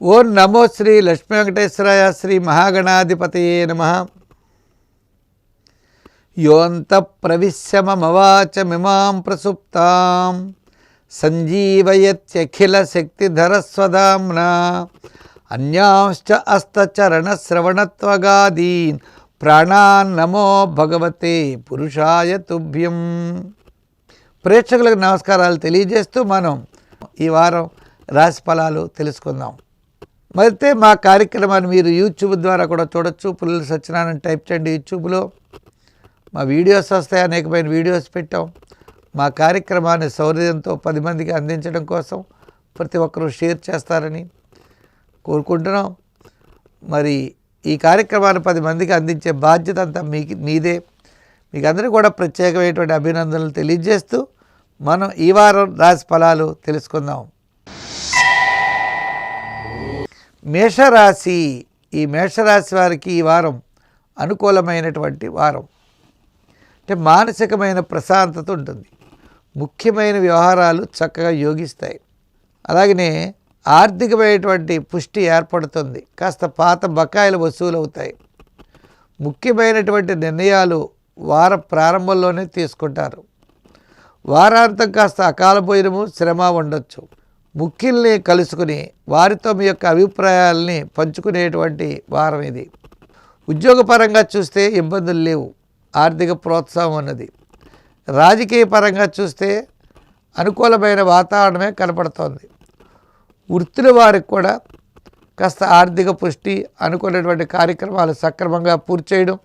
ఓం నమో శ్రీ లక్ష్మీ వెంకటేశ్వరాయ శ్రీ మహాగణాధిపతయే నమ. యోంత ప్రవిశ్యమవాచమిమాం ప్రసుప్తాం. సంజీవయత్యఖిల శక్తిధరస్వదాంనా అన్యాంశ్చ అస్తచరణశ్రవణత్వగాదీన్ ప్రాణాన్ నమో భగవతే పురుషాయ తుభ్యం. ప్రేక్షకులకు నమస్కారాలు తెలియజేస్తూ మనం ఈ వారం రాశి ఫలాలు తెలుసుకుందాం. అయితే మా కార్యక్రమాన్ని మీరు యూట్యూబ్ ద్వారా కూడా చూడొచ్చు. పుల్లల సత్యనారాయణ టైప్ చేయండి యూట్యూబ్లో. మా వీడియోస్ వస్తాయి అనేకమైన వీడియోస్ పెట్టాం. మా కార్యక్రమాన్ని సౌర్యంతో పది మందికి అందించడం కోసం ప్రతి ఒక్కరూ షేర్ చేస్తారని కోరుకుంటున్నాం. మరి ఈ కార్యక్రమాన్ని పది మందికి అందించే బాధ్యత అంతా మీకు మీదే. మీకు అందరికీ కూడా ప్రత్యేకమైనటువంటి అభినందనలు తెలియజేస్తూ మనం ఈ వారం రాశి ఫలాలు తెలుసుకుందాం. మేషరాశి ఈ మేషరాశి వారికి ఈ వారం అనుకూలమైనటువంటి వారం. అంటే మానసికమైన ప్రశాంతత ఉంటుంది. ముఖ్యమైన వ్యవహారాలు చక్కగా యోగిస్తాయి. అలాగనే ఆర్థికమైనటువంటి పుష్టి ఏర్పడుతుంది. కాస్త పాత బకాయిలు వసూలు అవుతాయి ముఖ్యమైనటువంటి నిర్ణయాలు వార ప్రారంభంలోనే తీసుకుంటారు. వారాంతం కాస్త అకాల భోజనము శ్రమ ఉండొచ్చు. ముఖ్యుల్ని కలుసుకుని వారితో మీ యొక్క అభిప్రాయాల్ని పంచుకునేటువంటి వారం ఇది. ఉద్యోగపరంగా చూస్తే ఇబ్బందులు లేవు. ఆర్థిక ప్రోత్సాహం ఉన్నది. రాజకీయ పరంగా చూస్తే అనుకూలమైన వాతావరణమే కనపడుతోంది. వృత్తుల వారికి కూడా కాస్త ఆర్థిక పుష్టి అనుకున్నటువంటి కార్యక్రమాలు సక్రమంగా పూర్తి చేయడం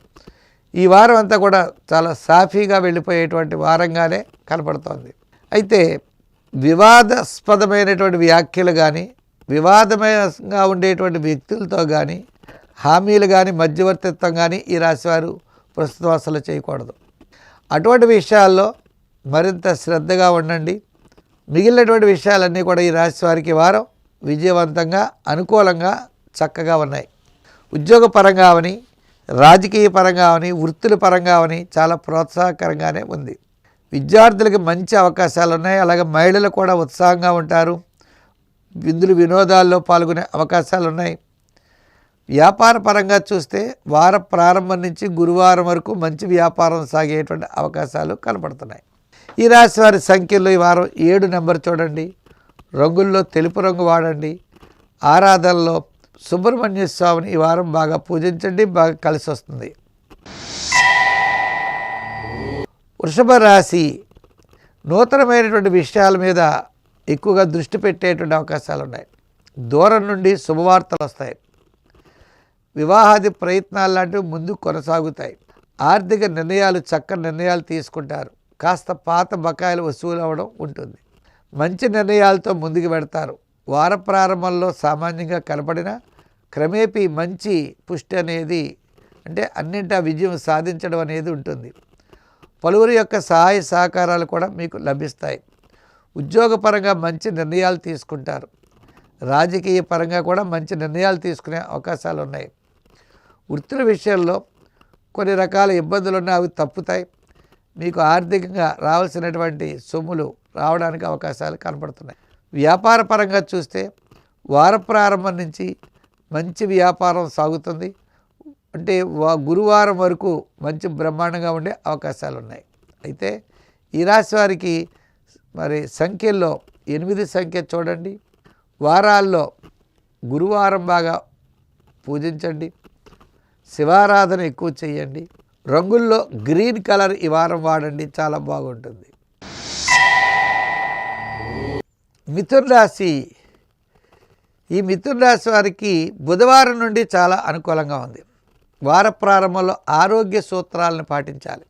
ఈ వారం అంతా కూడా చాలా సాఫీగా వెళ్ళిపోయేటువంటి వారంగానే కనపడుతోంది. అయితే వివాదాస్పదమైనటువంటి వ్యాఖ్యలు కానీ వివాదమయంగా ఉండేటువంటి వ్యక్తులతో కానీ హామీలు కానీ మధ్యవర్తిత్వం కానీ ఈ రాశివారు ప్రస్తుతం అసలు చేయకూడదు. అటువంటి విషయాల్లో మరింత శ్రద్ధగా ఉండండి. మిగిలినటువంటి విషయాలన్నీ కూడా ఈ రాశి వారికి వారం విజయవంతంగా అనుకూలంగా చక్కగా ఉన్నాయి. ఉద్యోగ పరంగా అవని రాజకీయ పరంగా అవని వృత్తుల పరంగా అవని చాలా ప్రోత్సాహకరంగానే ఉంది. విద్యార్థులకి మంచి అవకాశాలు ఉన్నాయి అలాగే మహిళలు కూడా ఉత్సాహంగా ఉంటారు. విందులు వినోదాల్లో పాల్గొనే అవకాశాలు ఉన్నాయి వ్యాపార పరంగా చూస్తే వార ప్రారంభం నుంచి గురువారం వరకు మంచి వ్యాపారం సాగేటువంటి అవకాశాలు కనపడుతున్నాయి. ఈ రాశి వారి సంఖ్యలో ఈ వారం ఏడు నెంబర్ చూడండి. రంగుల్లో తెలుపు రంగు వాడండి. ఆరాధనలో సుబ్రహ్మణ్య స్వామిని ఈ వారం బాగా పూజించండి. బాగా కలిసి వస్తుంది వృషభ రాశి నూతనమైనటువంటి విషయాల మీద ఎక్కువగా దృష్టి పెట్టేటువంటి అవకాశాలు ఉన్నాయి. దూరం నుండి శుభవార్తలు వస్తాయి. వివాహాది ప్రయత్నాలు లాంటివి ముందు కొనసాగుతాయి. ఆర్థిక నిర్ణయాలు చక్కని నిర్ణయాలు తీసుకుంటారు. కాస్త పాత బకాయిలు వసూలు అవ్వడం ఉంటుంది. మంచి నిర్ణయాలతో ముందుకు పెడతారు వార ప్రారంభంలో సామాన్యంగా కనపడిన క్రమేపీ మంచి పుష్టి అనేది అంటే అన్నింటా విజయం సాధించడం అనేది ఉంటుంది. పలువురి యొక్క సహాయ సహకారాలు కూడా మీకు లభిస్తాయి. ఉద్యోగపరంగా మంచి నిర్ణయాలు తీసుకుంటారు. రాజకీయ పరంగా కూడా మంచి నిర్ణయాలు తీసుకునే అవకాశాలు ఉన్నాయి వృత్తుల విషయంలో కొన్ని రకాల ఇబ్బందులు ఉన్నాయి అవి తప్పుతాయి. మీకు ఆర్థికంగా రావాల్సినటువంటి సొమ్ములు రావడానికి అవకాశాలు కనపడుతున్నాయి వ్యాపార పరంగా చూస్తే వార ప్రారంభం నుంచి మంచి వ్యాపారం సాగుతుంది. అంటే వా గురువారం వరకు మంచి బ్రహ్మాండంగా ఉండే అవకాశాలు ఉన్నాయి అయితే ఈ రాశి వారికి మరి సంఖ్యల్లో ఎనిమిది సంఖ్య చూడండి. వారాల్లో గురువారం బాగా పూజించండి. శివారాధన ఎక్కువ చేయండి. రంగుల్లో గ్రీన్ కలర్ ఈ వారం వాడండి. చాలా బాగుంటుంది. మిథున్ రాశి. ఈ మిథున రాశి వారికి బుధవారం నుండి చాలా అనుకూలంగా ఉంది. వార ప్రారంభంలో ఆరోగ్య సూత్రాలను పాటించాలి.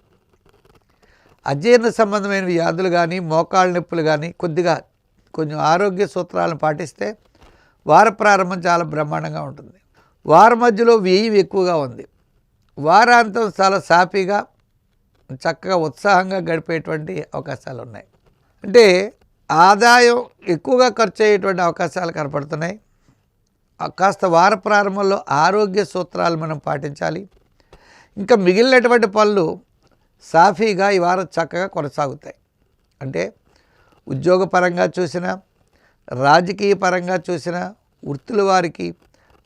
అజీర్ణ సంబంధమైన వ్యాధులు కానీ మోకాళ్ళ నొప్పులు కానీ కొద్దిగా కొంచెం ఆరోగ్య సూత్రాలను పాటిస్తే వార ప్రారంభం చాలా బ్రహ్మాండంగా ఉంటుంది. వార మధ్యలో వ్యయం ఎక్కువగా ఉంది. వారాంతం చాలా సాఫీగా చక్కగా ఉత్సాహంగా గడిపేటువంటి అవకాశాలు ఉన్నాయి అంటే ఆదాయం ఎక్కువగా ఖర్చు అయ్యేటువంటి అవకాశాలు కనపడుతున్నాయి. కాస్త వార ప్రారంభంలో ఆరోగ్య సూత్రాలు మనం పాటించాలి. ఇంకా మిగిలినటువంటి పనులు సాఫీగా ఈ వారం చక్కగా కొనసాగుతాయి. అంటే ఉద్యోగపరంగా చూసినా రాజకీయ పరంగా చూసినా వృత్తుల వారికి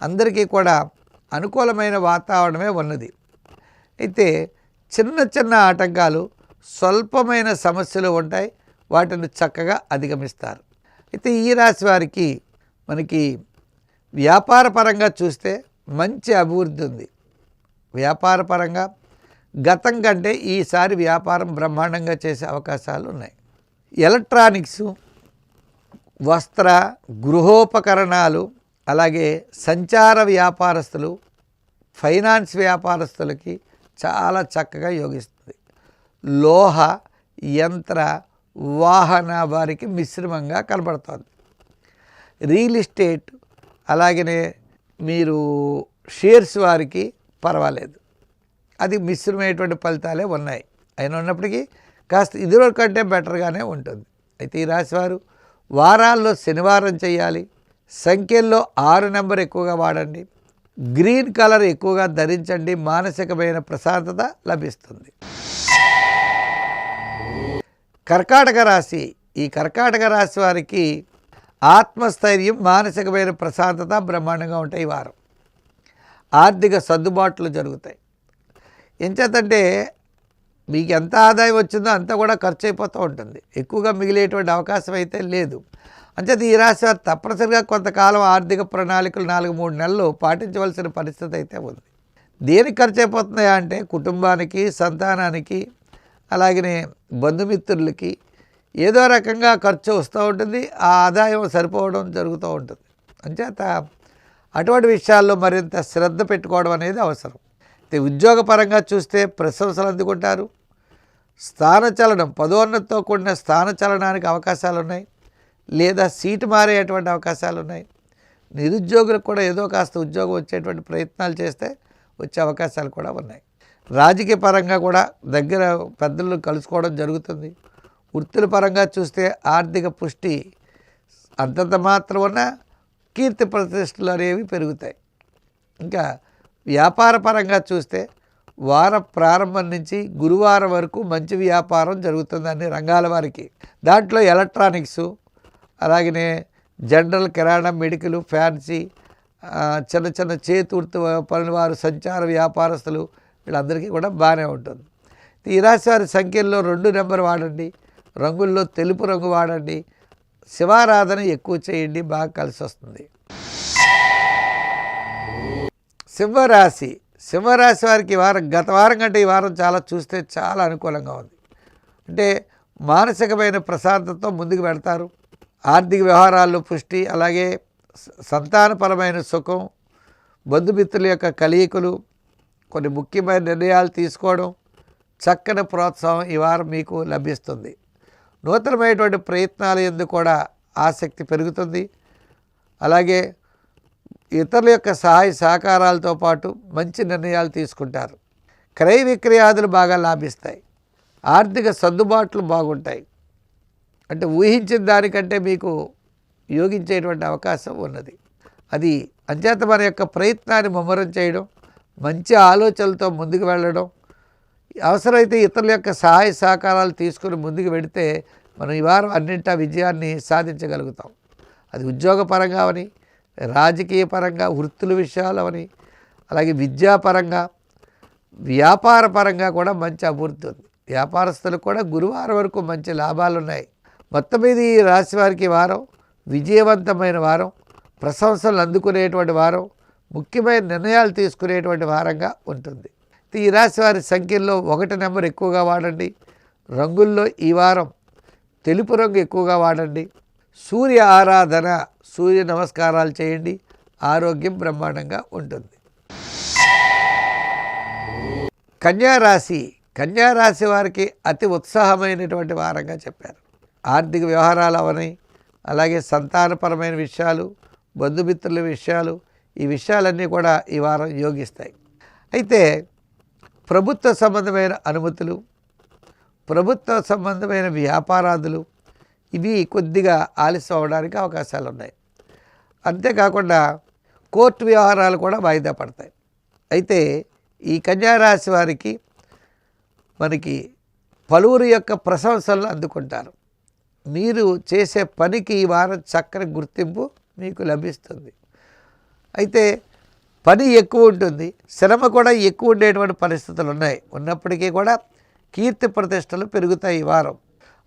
అందరికీ కూడా అనుకూలమైన వాతావరణమే ఉన్నది. అయితే చిన్న చిన్న ఆటంకాలు స్వల్పమైన సమస్యలు ఉంటాయి. వాటిని చక్కగా అధిగమిస్తారు. అయితే ఈ రాశి వారికి మనకి వ్యాపారపరంగా చూస్తే మంచి అభివృద్ధి ఉంది. వ్యాపారపరంగా గతం కంటే ఈసారి వ్యాపారం బ్రహ్మాండంగా చేసే అవకాశాలు ఉన్నాయి. ఎలక్ట్రానిక్స్ వస్త్ర గృహోపకరణాలు అలాగే సంచార వ్యాపారస్తులు ఫైనాన్స్ వ్యాపారస్తులకి చాలా చక్కగా యోగిస్తుంది. లోహ యంత్ర వాహన వారికి మిశ్రమంగా కనబడుతుంది. రియల్ ఎస్టేట్ అలాగనే మీరు షేర్స్ వారికి పర్వాలేదు. అది మిశ్రమైనటువంటి ఫలితాలే ఉన్నాయి. అయిన ఉన్నప్పటికీ కాస్త ఇదివర కంటే బెటర్గానే ఉంటుంది. అయితే ఈ రాశివారు వారాల్లో శనివారం చేయాలి. సంఖ్యల్లో ఆరు నెంబర్ ఎక్కువగా వాడండి. గ్రీన్ కలర్ ఎక్కువగా ధరించండి. మానసికమైన ప్రశాంతత లభిస్తుంది. కర్కాటక రాశి ఈ కర్కాటక రాశి వారికి ఆత్మస్థైర్యం మానసికమైన ప్రశాంతత బ్రహ్మాండంగా ఉంటాయి వారం. ఆర్థిక సర్దుబాట్లు జరుగుతాయి. ఎంచేతంటే మీకు ఎంత ఆదాయం వచ్చిందో అంతా కూడా ఖర్చు అయిపోతూ ఉంటుంది. ఎక్కువగా మిగిలేటువంటి అవకాశం అయితే లేదు. అంచేత ఈ రాశి వారు తప్పనిసరిగా కొంతకాలం ఆర్థిక ప్రణాళికలు నాలుగు మూడు నెలలు పాటించవలసిన పరిస్థితి అయితే ఉంది. దేనికి ఖర్చు అయిపోతున్నాయా అంటే కుటుంబానికి సంతానానికి అలాగనే బంధుమిత్రులకి ఏదో రకంగా ఖర్చు వస్తూ ఉంటుంది ఆ ఆదాయం సరిపోవడం జరుగుతూ ఉంటుంది. అంచేత అటువంటి విషయాల్లో మరింత శ్రద్ధ పెట్టుకోవడం అనేది అవసరం. అయితే ఉద్యోగపరంగా చూస్తే ప్రశంసలు అందుకుంటారు. స్థానచలనం పదోన్నతితో కూడిన స్థానచలనానికి అవకాశాలు ఉన్నాయి. లేదా సీటు మారేటువంటి అవకాశాలు ఉన్నాయి. నిరుద్యోగులకు కూడా ఏదో కాస్త ఉద్యోగం వచ్చేటువంటి ప్రయత్నాలు చేస్తే వచ్చే అవకాశాలు కూడా ఉన్నాయి. రాజకీయ పరంగా కూడా దగ్గర పెద్దలు కలుసుకోవడం జరుగుతుంది. వృత్తుల పరంగా చూస్తే ఆర్థిక పుష్టి అంతంత మాత్రం ఉన్న కీర్తి ప్రతిష్టలు అనేవి పెరుగుతాయి. ఇంకా వ్యాపార పరంగా చూస్తే వార ప్రారంభం నుంచి గురువారం వరకు మంచి వ్యాపారం జరుగుతుంది అన్ని రంగాల వారికి. దాంట్లో ఎలక్ట్రానిక్స్ అలాగనే జనరల్ కిరాణా మెడికల్ ఫ్యాన్సీ చిన్న చిన్న చేతుర్తి పనుల వారు సంచార వ్యాపారస్తులు వీళ్ళందరికీ కూడా బాగానే ఉంటుంది. ఈ రాశి వారి సంఖ్యల్లో రెండు నెంబర్ వాడండి. రంగుల్లో తెలుపు రంగు వాడండి. శివారాధన ఎక్కువ చేయండి బాగా కలిసి వస్తుంది. సింహరాశి. సింహరాశి వారికి ఈ వారం గత వారం కంటే ఈ వారం చాలా చూస్తే చాలా అనుకూలంగా ఉంది. అంటే మానసికమైన ప్రశాంతతతో ముందుకు పెడతారు ఆర్థిక వ్యవహారాల్లో పుష్టి అలాగే సంతానపరమైన సుఖం బంధుమిత్రుల యొక్క కలయికలు కొన్ని ముఖ్యమైన నిర్ణయాలు తీసుకోవడం చక్కని ప్రోత్సాహం ఈ వారం మీకు లభిస్తుంది. నూతనమైనటువంటి ప్రయత్నాల ఎందు కూడా ఆసక్తి పెరుగుతుంది. అలాగే ఇతరుల యొక్క సహాయ సహకారాలతో పాటు మంచి నిర్ణయాలు తీసుకుంటారు. క్రయ విక్రయాదులు బాగా లాభిస్తాయి. ఆర్థిక సర్దుబాట్లు బాగుంటాయి. అంటే ఊహించిన దానికంటే మీకు యోగించేటువంటి అవకాశం ఉన్నది. అది అంచేత మన యొక్క ప్రయత్నాన్ని ముమ్మరం చేయడం మంచి ఆలోచనలతో ముందుకు వెళ్ళడం అవసరమైతే ఇతరుల యొక్క సహాయ సహకారాలు తీసుకుని ముందుకు వెడితే మనం ఈ వారం అన్నింటా విజయాన్ని సాధించగలుగుతాం. అది ఉద్యోగపరంగా అవని రాజకీయ పరంగా వృత్తుల విషయాలు అవని అలాగే విద్యాపరంగా వ్యాపార పరంగా కూడా మంచి అభివృద్ధి ఉంది. వ్యాపారస్తులకు కూడా గురువారం వరకు మంచి లాభాలు ఉన్నాయి. మొత్తం మీద ఈ రాశి వారికి వారం విజయవంతమైన వారం ప్రశంసలు అందుకునేటువంటి వారం ముఖ్యమైన నిర్ణయాలు తీసుకునేటువంటి వారంగా ఉంటుంది. ఈ రాశి వారి సంఖ్యల్లో ఒకటి నెంబర్ ఎక్కువగా వాడండి. రంగుల్లో ఈ వారం తెలుపు రంగు ఎక్కువగా వాడండి. సూర్య ఆరాధన సూర్య నమస్కారాలు చేయండి. ఆరోగ్యం బ్రహ్మాండంగా ఉంటుంది. కన్యారాశి కన్యారాశి వారికి అతి ఉత్సాహమైనటువంటి వారంగా చెప్పారు. ఆర్థిక వ్యవహారాలు అవని అలాగే సంతానపరమైన విషయాలు బంధుమిత్రుల విషయాలు ఈ విషయాలన్నీ కూడా ఈ వారం యోగిస్తాయి. అయితే ప్రభుత్వ సంబంధమైన అనుమతులు ప్రభుత్వ సంబంధమైన వ్యాపారాదులు ఇవి కొద్దిగా ఆలస్యం అవడానికి అవకాశాలు ఉన్నాయి అంతేకాకుండా కోర్టు వ్యవహారాలు కూడా వాయిదా పడతాయి. అయితే ఈ కన్యారాశి వారికి మనకి పలువురు యొక్క ప్రశంసలను అందుకుంటారు. మీరు చేసే పనికి ఈ వారం చక్కని గుర్తింపు మీకు లభిస్తుంది. అయితే పని ఎక్కువ ఉంటుంది శ్రమ కూడా ఎక్కువ ఉండేటువంటి పరిస్థితులు ఉన్నాయి. ఉన్నప్పటికీ కూడా కీర్తి ప్రతిష్టలు పెరుగుతాయి ఈ వారం.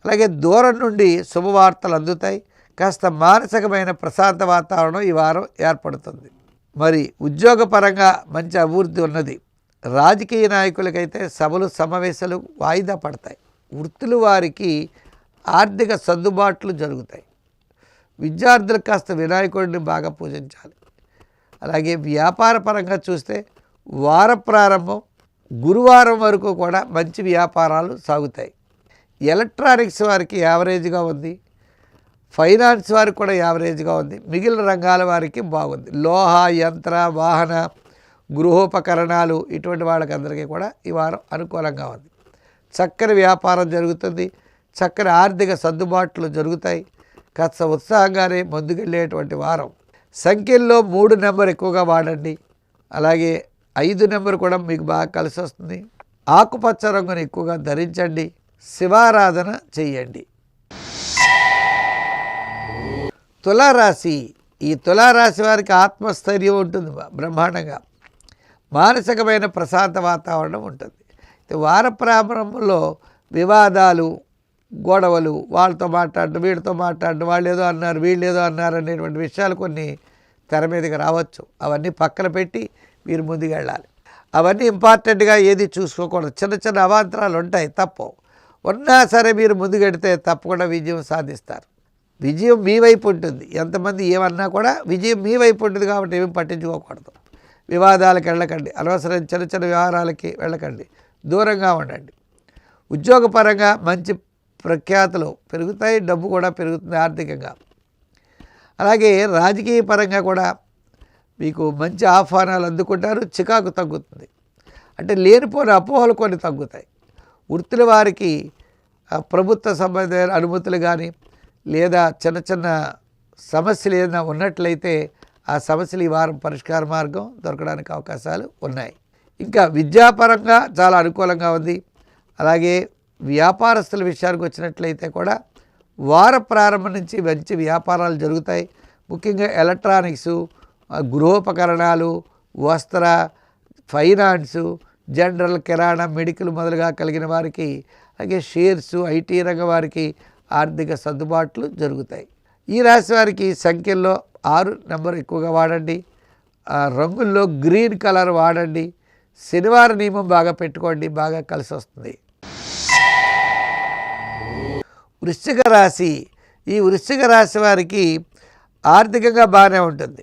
అలాగే దూరం నుండి శుభవార్తలు అందుతాయి. కాస్త మానసికమైన ప్రశాంత వాతావరణం ఈ వారం ఏర్పడుతుంది. మరి ఉద్యోగపరంగా మంచి అభివృద్ధి ఉన్నది. రాజకీయ నాయకులకైతే సభలు సమావేశాలు వాయిదా పడతాయి. వృత్తులు వారికి ఆర్థిక సర్దుబాట్లు జరుగుతాయి. విద్యార్థులకు కాస్త వినాయకుడిని బాగా పూజించాలి. అలాగే వ్యాపార పరంగా చూస్తే వార ప్రారంభం గురువారం వరకు కూడా మంచి వ్యాపారాలు సాగుతాయి. ఎలక్ట్రానిక్స్ వారికి యావరేజ్గా ఉంది. ఫైనాన్స్ వారికి కూడా యావరేజ్గా ఉంది. మిగిలిన రంగాల వారికి బాగుంది. లోహ యంత్ర వాహన గృహోపకరణాలు ఇటువంటి వాళ్ళకందరికీ కూడా ఈ వారం అనుకూలంగా ఉంది. చక్కని వ్యాపారం జరుగుతుంది. చక్కని ఆర్థిక సర్దుబాట్లు జరుగుతాయి. కాస్త ఉత్సాహంగానే ముందుకెళ్ళేటువంటి వారం. సంఖ్యల్లో మూడు నెంబర్ ఎక్కువగా వాడండి. అలాగే ఐదు నెంబర్ కూడా మీకు బాగా కలిసి వస్తుంది. ఆకుపచ్చ రంగును ఎక్కువగా ధరించండి. శివారాధన చెయ్యండి తులారాశి. ఈ తులారాశి వారికి ఆత్మస్థైర్యం ఉంటుంది. బ్రహ్మాండంగా. మానసికమైన ప్రశాంత వాతావరణం ఉంటుంది. వార ప్రారంభంలో వివాదాలు గొడవలు వాళ్ళతో మాట్లాడడం వీళ్ళతో మాట్లాడడం వాళ్ళు ఏదో అన్నారు వీళ్ళు ఏదో అన్నారు అనేటువంటి విషయాలు కొన్ని తెర మీదకి రావచ్చు. అవన్నీ పక్కన పెట్టి మీరు ముందుకు వెళ్ళాలి. అవన్నీ ఇంపార్టెంట్గా ఏది చూసుకోకూడదు. చిన్న చిన్న అవాంతరాలు ఉంటాయి తప్పు. ఉన్నా సరే మీరు ముందుకెడితే తప్పకుండా విజయం సాధిస్తారు. విజయం మీ వైపు ఉంటుంది. ఎంతమంది ఏమన్నా కూడా విజయం మీ వైపు ఉంటుంది కాబట్టి ఏమీ పట్టించుకోకూడదు. వివాదాలకు వెళ్ళకండి. అనవసరం చిన్న చిన్న వ్యవహారాలకి వెళ్ళకండి. దూరంగా ఉండండి. ఉద్యోగపరంగా మంచి ప్రఖ్యాతులు పెరుగుతాయి డబ్బు కూడా పెరుగుతుంది ఆర్థికంగా. అలాగే రాజకీయ పరంగా కూడా మీకు మంచి ఆహ్వానాలు అందుకుంటారు చికాకు తగ్గుతుంది. అంటే లేనిపోని అపోహలు కొన్ని తగ్గుతాయి. వృత్తుల వారికి ప్రభుత్వ సంబంధమైన అనుమతులు కానీ లేదా చిన్న చిన్న సమస్యలు ఏదైనా ఉన్నట్లయితే ఆ సమస్యలు ఈ వారం పరిష్కార మార్గం దొరకడానికి అవకాశాలు ఉన్నాయి. ఇంకా విద్యాపరంగా చాలా అనుకూలంగా ఉంది. అలాగే వ్యాపారస్తుల విషయానికి వచ్చినట్లయితే కూడా వార ప్రారంభం నుంచి మంచి వ్యాపారాలు జరుగుతాయి. ముఖ్యంగా ఎలక్ట్రానిక్స్ గృహోపకరణాలు వస్త్ర ఫైనాన్సు జనరల్ కిరాణా మెడికల్ మొదలుగా కలిగిన వారికి అలాగే షేర్స్ ఐటీ రంగం వారికి ఆర్థిక సర్దుబాట్లు జరుగుతాయి. ఈ రాశి వారికి సంఖ్యల్లో ఆరు నెంబర్ ఎక్కువగా వాడండి. ఆ రంగుల్లో గ్రీన్ కలర్ వాడండి. శనివారం నియమం బాగా పెట్టుకోండి బాగా కలిసి వస్తుంది వృశ్చిక రాశి ఈ వృశ్చిక రాశి వారికి ఆర్థికంగా బాగానే ఉంటుంది.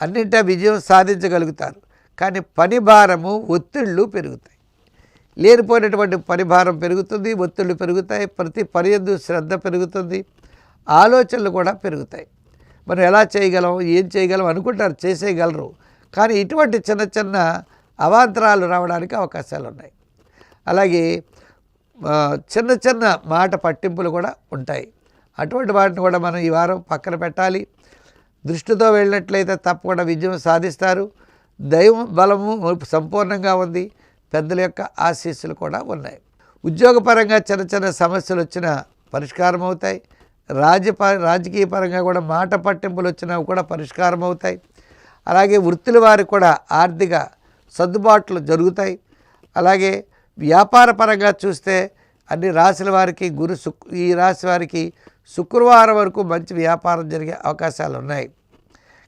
అన్నింటా విజయం సాధించగలుగుతారు. కానీ పని భారము ఒత్తిళ్ళు పెరుగుతాయి. లేనిపోయినటువంటి పని భారం పెరుగుతుంది ఒత్తిళ్ళు పెరుగుతాయి ప్రతి పని యందు శ్రద్ధ పెరుగుతుంది ఆలోచనలు కూడా పెరుగుతాయి. మనం ఎలా చేయగలం ఏం చేయగలం అనుకుంటారు చేసేయగలరు. కానీ ఇటువంటి చిన్న చిన్న అవాంతరాలు రావడానికి అవకాశాలు ఉన్నాయి అలాగే చిన్న చిన్న మాట పట్టింపులు కూడా ఉంటాయి. అటువంటి వాటిని కూడా మనం ఈ వారం పక్కన పెట్టాలి. దృష్టితో వెళ్ళినట్లయితే తప్పకుండా విజయం సాధిస్తారు. దైవం బలము సంపూర్ణంగా ఉంది. పెద్దల యొక్క ఆశీస్సులు కూడా ఉన్నాయి. ఉద్యోగపరంగా చిన్న చిన్న సమస్యలు వచ్చినా పరిష్కారం అవుతాయి. రాజప రాజకీయ పరంగా కూడా మాట పట్టింపులు వచ్చినా కూడా పరిష్కారం అవుతాయి. అలాగే వృత్తుల వారికి కూడా ఆర్థిక సర్దుబాట్లు జరుగుతాయి. అలాగే వ్యాపార పరంగా చూస్తే అన్ని రాశుల వారికి గురు శుక్ ఈ రాశి వారికి శుక్రవారం వరకు మంచి వ్యాపారం జరిగే అవకాశాలు ఉన్నాయి.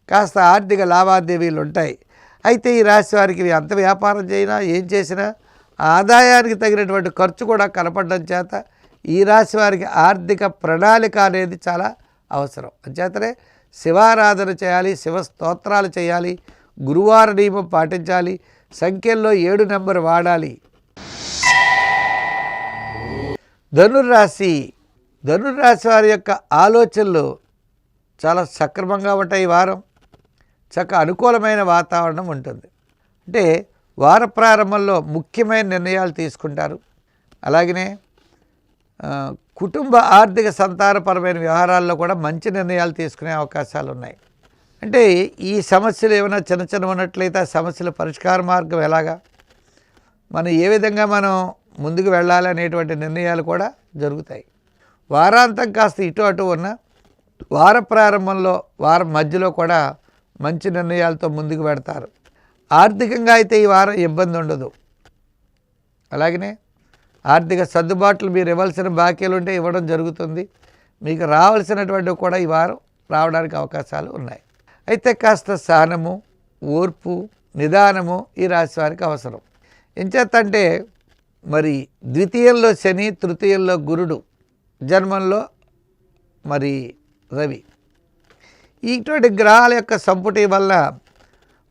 కాస్త ఆర్థిక లావాదేవీలు ఉంటాయి. అయితే ఈ రాశి వారికి అంత వ్యాపారం చేయినా ఏం చేసినా ఆదాయానికి తగినటువంటి ఖర్చు కూడా కనపడడం చేత ఈ రాశి వారికి ఆర్థిక ప్రణాళిక అనేది చాలా అవసరం. అంచేతనే శివారాధన చేయాలి శివ స్తోత్రాలు చేయాలి గురువార నియమం పాటించాలి సంఖ్యల్లో ఏడు నెంబర్ వాడాలి. ధనుర్రాశి ధనుర్రాశి వారి యొక్క ఆలోచనలు చాలా సక్రమంగా ఉంటాయి వారం. చక్క అనుకూలమైన వాతావరణం ఉంటుంది. అంటే వార ప్రారంభంలో ముఖ్యమైన నిర్ణయాలు తీసుకుంటారు. అలాగనే కుటుంబ ఆర్థిక సంతానపరమైన వ్యవహారాల్లో కూడా మంచి నిర్ణయాలు తీసుకునే అవకాశాలు ఉన్నాయి. అంటే ఈ సమస్యలు ఏమైనా చిన్న చిన్న ఉన్నట్లయితే ఆ సమస్యల పరిష్కార మార్గం ఎలాగా? మనం ఏ విధంగా మనం ముందుకు వెళ్ళాలి అనేటువంటి నిర్ణయాలు కూడా జరుగుతాయి. వారాంతం కాస్త ఇటు అటు ఉన్న వార ప్రారంభంలో వారం మధ్యలో కూడా మంచి నిర్ణయాలతో ముందుకు పెడతారు ఆర్థికంగా అయితే ఈ వారం ఇబ్బంది ఉండదు. అలాగనే ఆర్థిక సర్దుబాట్లు మీరు ఇవ్వాల్సిన బాకీలు ఉంటే ఇవ్వడం జరుగుతుంది. మీకు రావాల్సినటువంటివి కూడా ఈ వారం రావడానికి అవకాశాలు ఉన్నాయి. అయితే కాస్త సహనము ఓర్పు నిదానము ఈ రాశి వారికి అవసరం. ఎంచేతంటే మరి ద్వితీయంలో శని తృతీయంలో గురుడు జన్మంలో మరి రవి. ఇటువంటి గ్రహాల యొక్క సంపుటి వల్ల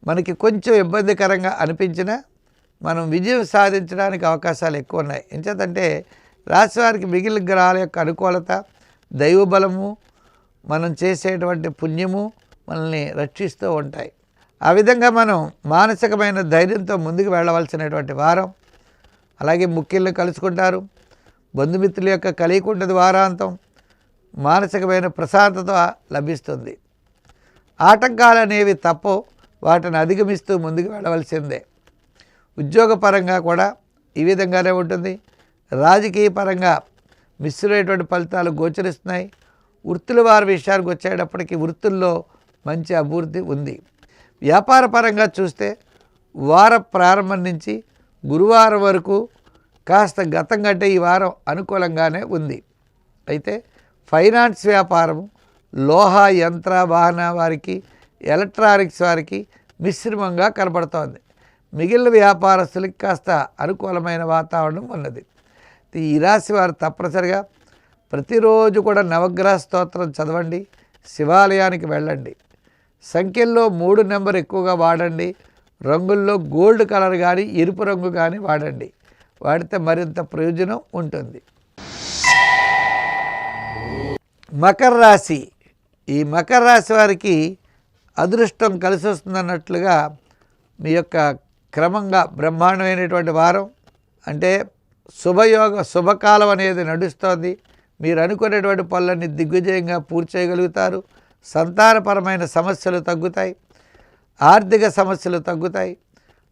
మనకి కొంచెం ఇబ్బందికరంగా అనిపించినా మనం విజయం సాధించడానికి అవకాశాలు ఎక్కువ ఉన్నాయి. ఎంచేతంటే రాశివారికి మిగిలిన గ్రహాల యొక్క అనుకూలత దైవబలము మనం చేసేటువంటి పుణ్యము మనల్ని రక్షిస్తూ ఉంటాయి. ఆ విధంగా మనం మానసికమైన ధైర్యంతో ముందుకు వెళ్ళవలసినటువంటి వారం అలాగే ముఖ్యులను కలుసుకుంటారు. బంధుమిత్రుల యొక్క కలిగి ఉండదు వారాంతం మానసికమైన ప్రశాంతత లభిస్తుంది. ఆటంకాలు అనేవి తప్పు వాటిని అధిగమిస్తూ ముందుకు వెళ్ళవలసిందే. ఉద్యోగపరంగా కూడా ఈ విధంగానే ఉంటుంది. రాజకీయ పరంగా మిశ్రమైనటువంటి ఫలితాలు గోచరిస్తున్నాయి. వృత్తుల వారి విషయానికి వచ్చేటప్పటికి వృత్తుల్లో మంచి అభివృద్ధి ఉంది. వ్యాపార పరంగా చూస్తే వార ప్రారంభం నుంచి గురువారం వరకు కాస్త గతం కంటే ఈ వారం అనుకూలంగానే ఉంది. అయితే ఫైనాన్స్ వ్యాపారం లోహ యంత్ర వాహన వారికి ఎలక్ట్రానిక్స్ వారికి మిశ్రమంగా కనబడుతోంది. మిగిలిన వ్యాపారస్తులకి కాస్త అనుకూలమైన వాతావరణం ఉన్నది. ఈ రాశి వారు తప్పనిసరిగా ప్రతిరోజు కూడా నవగ్రహ స్తోత్రం చదవండి శివాలయానికి వెళ్ళండి. సంఖ్యల్లో మూడు నెంబర్ ఎక్కువగా వాడండి. రంగుల్లో గోల్డ్ కలర్ కానీ ఎరుపు రంగు కానీ వాడండి. వాడితే మరింత ప్రయోజనం ఉంటుంది. మకర రాశి. ఈ మకర రాశి వారికి అదృష్టం కలిసి వస్తుందన్నట్లుగా మీ యొక్క క్రమంగా బ్రహ్మాండమైనటువంటి వారం అంటే శుభయోగ శుభకాలం అనేది నడుస్తోంది. మీరు అనుకునేటువంటి పనులన్నీ దిగ్విజయంగా పూర్తి చేయగలుగుతారు. సంతానపరమైన సమస్యలు తగ్గుతాయి. ఆర్థిక సమస్యలు తగ్గుతాయి.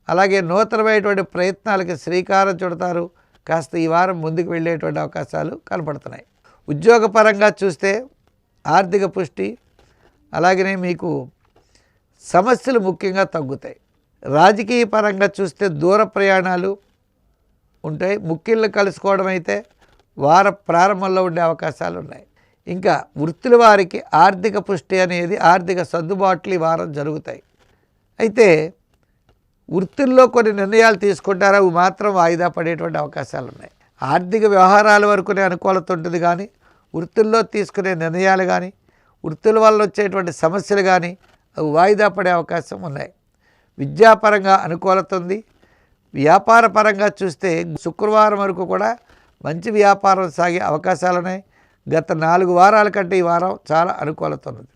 అలాగే నూతనమైనటువంటి ప్రయత్నాలకి శ్రీకారం చుడతారు. కాస్త ఈ వారం ముందుకు వెళ్ళేటువంటి అవకాశాలు కనపడుతున్నాయి. ఉద్యోగపరంగా చూస్తే ఆర్థిక పుష్టి అలాగనే మీకు సమస్యలు ముఖ్యంగా తగ్గుతాయి. రాజకీయ పరంగా చూస్తే దూర ప్రయాణాలు ఉంటాయి. ముఖ్యులు కలుసుకోవడం అయితే వార ప్రారంభంలో ఉండే అవకాశాలు ఉన్నాయి. ఇంకా వృత్తుల వారికి ఆర్థిక పుష్టి అనేది ఆర్థిక సర్దుబాట్లు ఈ వారం జరుగుతాయి. అయితే వృత్తుల్లో కొన్ని నిర్ణయాలు తీసుకుంటారా? అవి మాత్రం వాయిదా పడేటువంటి అవకాశాలు ఉన్నాయి ఆర్థిక వ్యవహారాల వరకునే అనుకూలత ఉంటుంది కానీ వృత్తుల్లో తీసుకునే నిర్ణయాలు కానీ వృత్తుల వల్ల వచ్చేటువంటి సమస్యలు కానీ అవి వాయిదా పడే అవకాశం ఉన్నాయి. విద్యాపరంగా అనుకూలత ఉంది. వ్యాపార పరంగా చూస్తే శుక్రవారం వరకు కూడా మంచి వ్యాపారం సాగే అవకాశాలు ఉన్నాయి గత నాలుగు వారాల కంటే ఈ వారం చాలా అనుకూలత ఉన్నది.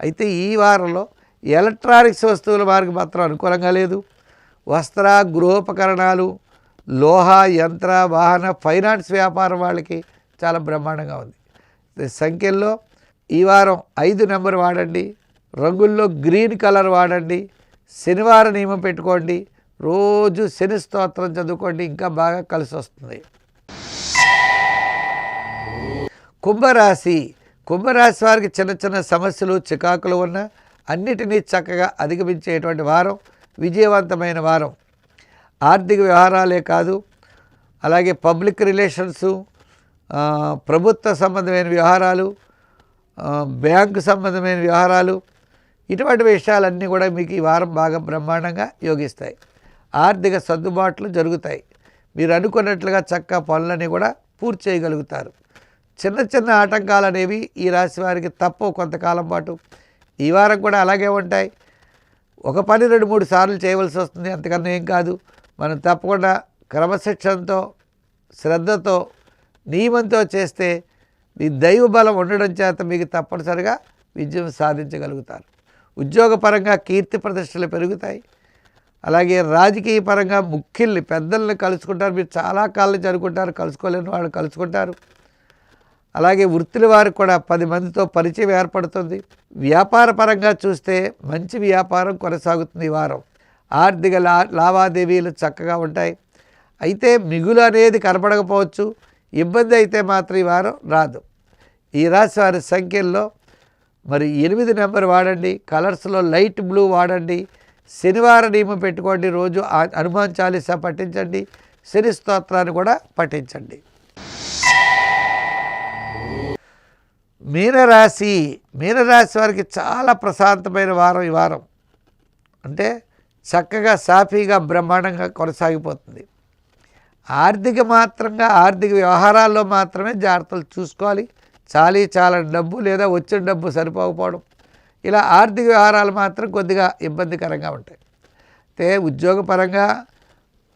అయితే ఈ వారంలో ఎలక్ట్రానిక్స్ వస్తువుల వారికి మాత్రం అనుకూలంగా లేదు. వస్త్ర గృహోపకరణాలు లోహ యంత్ర వాహన ఫైనాన్స్ వ్యాపారం వాళ్ళకి చాలా బ్రహ్మాండంగా ఉంది. సంఖ్యల్లో ఈ వారం ఐదు నెంబర్ వాడండి. రంగుల్లో గ్రీన్ కలర్ వాడండి. శనివారం నియమం పెట్టుకోండి. రోజు శని స్తోత్రం చదువుకోండి. ఇంకా బాగా కలిసి వస్తుంది. కుంభరాశి. కుంభరాశి వారికి చిన్న చిన్న సమస్యలు చికాకులు ఉన్న అన్నిటినీ చక్కగా అధిగమించేటువంటి వారం విజయవంతమైన వారం. ఆర్థిక వ్యవహారాలే కాదు అలాగే పబ్లిక్ రిలేషన్సు ప్రభుత్వ సంబంధమైన వ్యవహారాలు బ్యాంకు సంబంధమైన వ్యవహారాలు ఇటువంటి విషయాలన్నీ కూడా మీకు ఈ వారం బాగా బ్రహ్మాండంగా యోగిస్తాయి. ఆర్థిక సర్దుబాట్లు జరుగుతాయి. మీరు అనుకున్నట్లుగా చక్క పనులని కూడా పూర్తి చేయగలుగుతారు. చిన్న చిన్న ఆటంకాలు అనేవి ఈ రాశి వారికి తప్పవు కొంతకాలం పాటు. ఈ వారం కూడా అలాగే ఉంటాయి. ఒక పని రెండు మూడు సార్లు చేయవలసి వస్తుంది. అంతకన్నా ఏం కాదు. మనం తప్పకుండా క్రమశిక్షణతో శ్రద్ధతో నియమంతో చేస్తే మీ దైవ బలం ఉండడం చేత మీకు తప్పనిసరిగా విజయం సాధించగలుగుతారు. ఉద్యోగపరంగా కీర్తి ప్రతిష్టలు పెరుగుతాయి. అలాగే రాజకీయ పరంగా ముఖ్యుల్ని పెద్దల్ని కలుసుకుంటారు. మీరు చాలా కాలం నుంచి అనుకుంటారు కలుసుకోలేని వాళ్ళు కలుసుకుంటారు. అలాగే వృత్తుల వారికి కూడా పది మందితో పరిచయం ఏర్పడుతుంది. వ్యాపార పరంగా చూస్తే మంచి వ్యాపారం కొనసాగుతుంది ఈ వారం. ఆర్థిక లా లావాదేవీలు చక్కగా ఉంటాయి. అయితే మిగులు అనేది కనపడకపోవచ్చు ఇబ్బంది అయితే మాత్రం ఈ వారం రాదు. ఈ రాశి వారి సంఖ్యల్లో మరి ఎనిమిది నెంబర్ వాడండి. కలర్స్లో లైట్ బ్లూ వాడండి. శనివార నియమం పెట్టుకోండి. రోజు హనుమాన్ చాలీసా పఠించండి. శని స్తోత్రాన్ని కూడా పఠించండి. మీనరాశి మీనరాశి వారికి చాలా ప్రశాంతమైన వారం ఈ వారం. అంటే చక్కగా సాఫీగా బ్రహ్మాండంగా కొనసాగిపోతుంది. ఆర్థిక మాత్రంగా ఆర్థిక వ్యవహారాల్లో మాత్రమే జాగ్రత్తలు చూసుకోవాలి. చాలీ చాలా డబ్బు లేదా వచ్చిన డబ్బు సరిపోకపోవడం. ఇలా ఆర్థిక వ్యవహారాలు మాత్రం కొద్దిగా ఇబ్బందికరంగా ఉంటాయి. అయితే ఉద్యోగపరంగా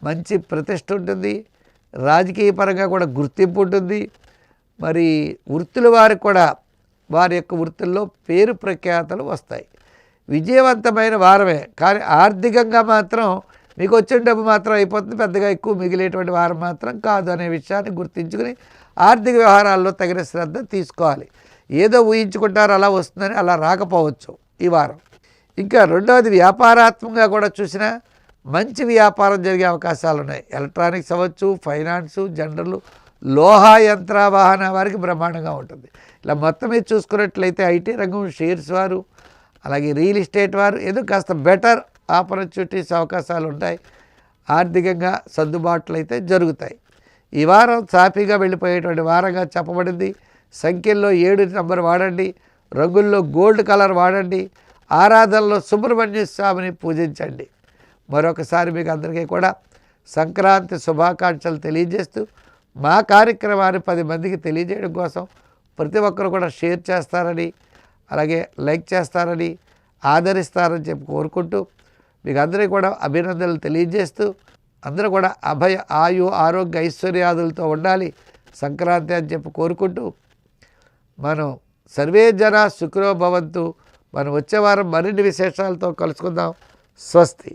మంచి ప్రతిష్ట ఉంటుంది. రాజకీయ పరంగా కూడా గుర్తింపు ఉంటుంది. మరి వృత్తుల వారికి కూడా వారి యొక్క వృత్తుల్లో పేరు ప్రఖ్యాతలు వస్తాయి. విజయవంతమైన వారమే. కానీ ఆర్థికంగా మాత్రం మీకు వచ్చిన డబ్బు మాత్రం అయిపోతుంది. పెద్దగా ఎక్కువ మిగిలేటువంటి వారం మాత్రం కాదు అనే విషయాన్ని గుర్తించుకుని ఆర్థిక వ్యవహారాల్లో తగిన శ్రద్ధ తీసుకోవాలి. ఏదో ఊహించుకుంటారు అలా వస్తుందని అలా రాకపోవచ్చు ఈ వారం. ఇంకా రెండవది వ్యాపారాత్మకంగా కూడా చూసినా మంచి వ్యాపారం జరిగే అవకాశాలు ఉన్నాయి. ఎలక్ట్రానిక్స్ అవ్వచ్చు ఫైనాన్సు జనరల్ లోహ యంత్ర వాహన వారికి బ్రహ్మాండంగా ఉంటుంది. ఇలా మొత్తం మీద చూసుకున్నట్లయితే ఐటీ రంగం షేర్స్ వారు అలాగే రియల్ ఎస్టేట్ వారు ఏదో కాస్త బెటర్ ఆపర్చునిటీస్ అవకాశాలు ఉంటాయి. ఆర్థికంగా సర్దుబాట్లు అయితే జరుగుతాయి. ఈ వారం సాఫీగా వెళ్ళిపోయేటువంటి వారంగా చెప్పబడింది. సంఖ్యల్లో ఏడు నంబర్ వాడండి. రంగుల్లో గోల్డ్ కలర్ వాడండి. ఆరాధనలో సుబ్రహ్మణ్య స్వామిని పూజించండి. మరొకసారి మీకు అందరికీ కూడా సంక్రాంతి శుభాకాంక్షలు తెలియజేస్తూ మా కార్యక్రమాన్ని పది మందికి తెలియజేయడం కోసం ప్రతి ఒక్కరు కూడా షేర్ చేస్తారని అలాగే లైక్ చేస్తారని ఆదరిస్తారని చెప్పి కోరుకుంటూ మీకు అందరికీ కూడా అభినందనలు తెలియజేస్తూ అందరూ కూడా అభయ ఆయు ఆరోగ్య ఐశ్వర్యాదులతో ఉండాలి సంక్రాంతి అని చెప్పి కోరుకుంటూ మనం సర్వే జన సుఖరో భవంతు. మనం వచ్చే వారం మరిన్ని విశేషాలతో కలుసుకుందాం. స్వస్తి.